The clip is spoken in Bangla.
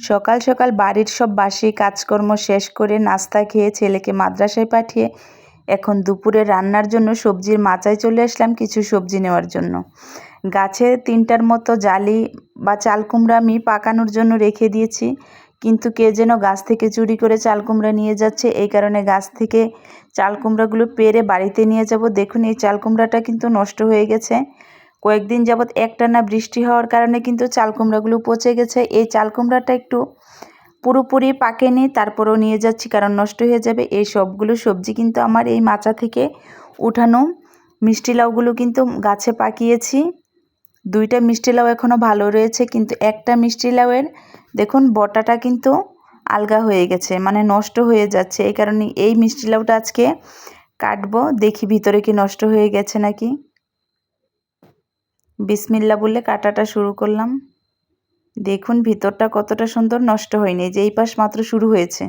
সকাল সকাল বাড়ির সব বাসি কাজকর্ম শেষ করে নাস্তা খেয়ে ছেলেকে মাদ্রাসায় পাঠিয়ে এখন দুপুরে রান্নার জন্য সবজির মাচায় চলে আসলাম কিছু সবজি নেওয়ার জন্য। গাছে তিনটার মতো জালি বা চাল কুমড়া আমি পাকানোর জন্য রেখে দিয়েছি, কিন্তু কে যেন গাছ থেকে চুরি করে চাল কুমড়া নিয়ে যাচ্ছে। এই কারণে গাছ থেকে চাল কুমড়াগুলো পেরে বাড়িতে নিয়ে যাব। দেখুন, এই চাল কুমড়াটা কিন্তু নষ্ট হয়ে গেছে। কয়েকদিন যাবৎ একটানা বৃষ্টি হওয়ার কারণে কিন্তু চাল কুমড়াগুলো পচে গেছে। এই চাল কুমড়াটা একটু পুরোপুরি পাকেনি, তারপরেও নিয়ে যাচ্ছি কারণ নষ্ট হয়ে যাবে। এই সবগুলো সবজি কিন্তু আমার এই মাচা থেকে উঠানো মিষ্টি লাউগুলো কিন্তু গাছে পাকিয়েছি। দুইটা মিষ্টি লাউ এখনও ভালো রয়েছে, কিন্তু একটা মিষ্টি লাউয়ের দেখুন বটাটা কিন্তু আলগা হয়ে গেছে মানে নষ্ট হয়ে যাচ্ছে। এই কারণে এই মিষ্টি লাউটা আজকে কাটবো, দেখি ভিতরে কি নষ্ট হয়ে গেছে নাকি। বিসমিল্লা বলে কাটাটা শুরু করলাম। দেখুন, ভিতরটা কতটা সুন্দর নষ্ট হয়নি, যে এই পাশ মাত্র শুরু হয়েছে।